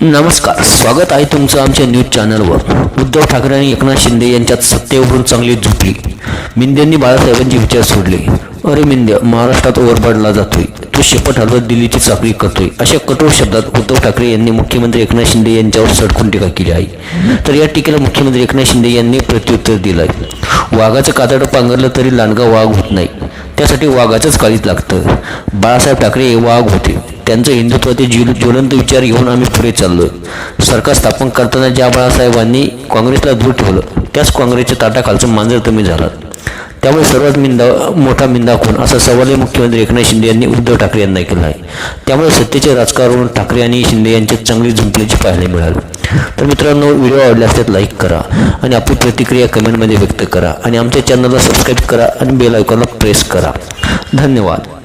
नमस्कार. स्वागत आहे तुमचं आमच्या न्यूज चॅनलवर. उद्धव ठाकरे आणि एकनाथ शिंदे यांच्यात सत्तेवरून चांगली झुकली मिंदेंनी बाळासाहेबांचे विचार सोडले. अरे मिंदे महाराष्ट्रात ओरबडला जातोय. तो शेपट हलवत दिल्लीची चाकरी करतोय. अशा कठोर शब्दात उद्धव ठाकरे यांनी मुख्यमंत्री एकनाथ शिंदे यांच्यावर सडकून टीका केली आहे. तर या टीकेला मुख्यमंत्री एकनाथ शिंदे यांनी प्रत्युत्तर दिलं आहे वाघाचं कातडं पांघरलं तरी लांडगा वाघ होत नाही. त्यासाठी वाघाचंच काळीत लागतं. बाळासाहेब ठाकरे हे वाघ होते. त्यांचं हिंदुत्वाचे ज्वल ज्वलंत विचार घेऊन आम्ही पुढे चाललो. सरकार स्थापन करताना ज्या बाळासाहेबांनी काँग्रेसला दूर ठेवलं त्याच काँग्रेसच्या ताटाखालचं मांजर कमी झालं त्यामुळे सर्वात मिंदा मोठा मिंदा कोण? असा सवालही मुख्यमंत्री एकनाथ शिंदे यांनी उद्धव ठाकरे यांना केला आहे. त्यामुळे सत्तेचे राजकारण ठाकरे आणि शिंदे यांच्यात चांगली झुंपल्याची पाहायला मिळाली. तर मित्रांनो व्हिडिओ आवडल्यास त्यात लाईक करा आणि आपली प्रतिक्रिया कमेंटमध्ये व्यक्त करा आणि आमच्या चॅनलला सबस्क्राईब करा आणि बेल आयकॉनला प्रेस करा. धन्यवाद.